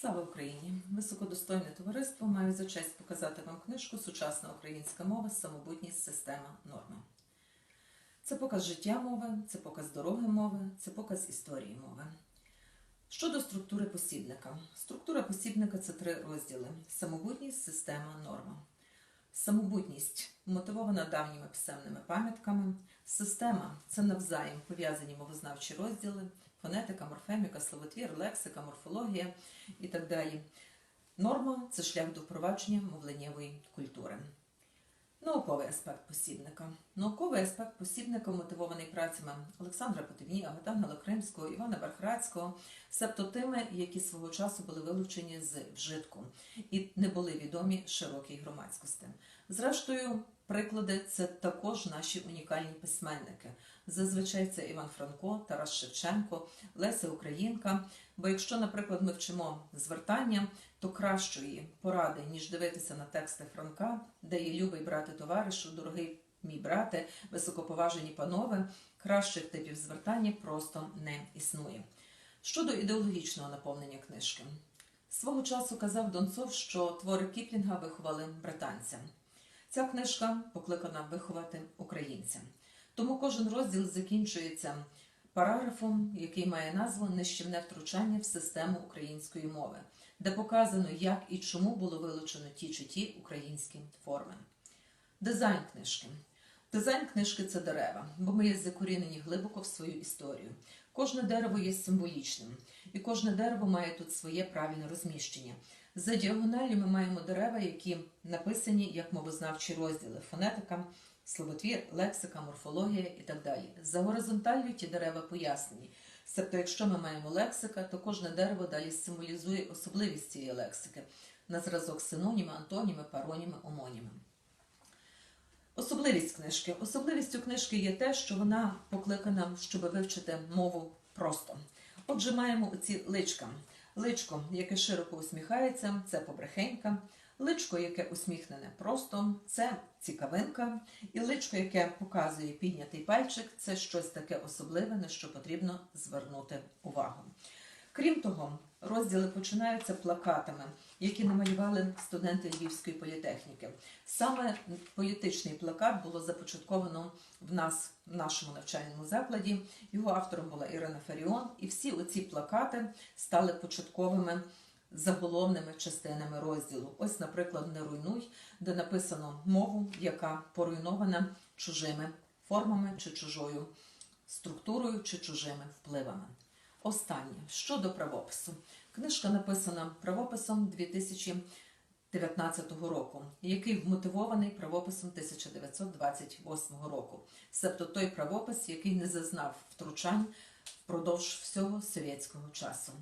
Слава Україні! Високодостойне товариство маю за честь показати вам книжку Сучасна українська мова, самобутність, система, норми. Це показ життя мови, це показ дороги мови, це показ історії мови. Щодо структури посібника. Структура посібника це три розділи: самобутність, система, норма. Самобутність мотивована давніми писемними пам'ятками. Система це навзаєм пов'язані мовознавчі розділи, фонетика, морфеміка, словотвір, лексика, морфологія і так далі. Норма це шлях до впровадження мовленнєвої культури. Науковий аспект посібника. Науковий аспект посібника мотивований працями Олександра Потевні, Агатангела Кримського, Івана Бархрацького, себто тими, які свого часу були вилучені з вжитку і не були відомі широкій громадськості. Зрештою, приклади це також наші унікальні письменники. Зазвичай це Іван Франко, Тарас Шевченко, Леся Українка. Бо якщо, наприклад, ми вчимо звертання, то кращої поради, ніж дивитися на тексти Франка, де є любий брати товаришу, дорогий мій брате, високоповажені панове, кращих типів звертання просто не існує. Щодо ідеологічного наповнення книжки, свого часу казав Донцов, що твори Кіплінга виховали британця. Ця книжка покликана виховати українця. Тому кожен розділ закінчується параграфом, який має назву Нищівне втручання в систему української мови, де показано, як і чому було вилучено ті чи ті українські форми. Дизайн книжки. Дизайн книжки це дерева, бо ми є закорінені глибоко в свою історію. Кожне дерево є символічним, і кожне дерево має тут своє правильне розміщення. За діагоналі ми маємо дерева, які написані як мовознавчі розділи: фонетика, словотвір, лексика, морфологія і так далі. За горизонталлю ті дерева пояснені. Себто, якщо ми маємо лексика, то кожне дерево далі символізує особливість цієї лексики на зразок синоніми, антоніми, пароніми, омоніми. Особливість книжки. Особливістю книжки є те, що вона покликана, щоб вивчити мову просто. Отже, маємо оці личка. Личко, яке широко усміхається, це побрехенька. Личко, яке усміхнене просто, це цікавинка. І личко, яке показує піднятий пальчик, це щось таке особливе, на що потрібно звернути увагу. Крім того, розділи починаються плакатами, які намалювали студенти Львівської політехніки. Саме політичний плакат було започатковано в нас в нашому навчальному закладі. Його автором була Ірина Фаріон, і всі оці плакати стали початковими заголовними частинами розділу. Ось, наприклад, не руйнуй, де написано мову, яка поруйнована чужими формами чи чужою структурою чи чужими впливами. Останнє щодо правопису. Книжка написана правописом 2019 року, який вмотивований правописом 1928 року. Себто той правопис, який не зазнав втручань впродовж всього совєтського часу.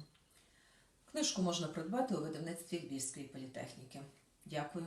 Книжку можна придбати у видавництві Львівської політехніки. Дякую.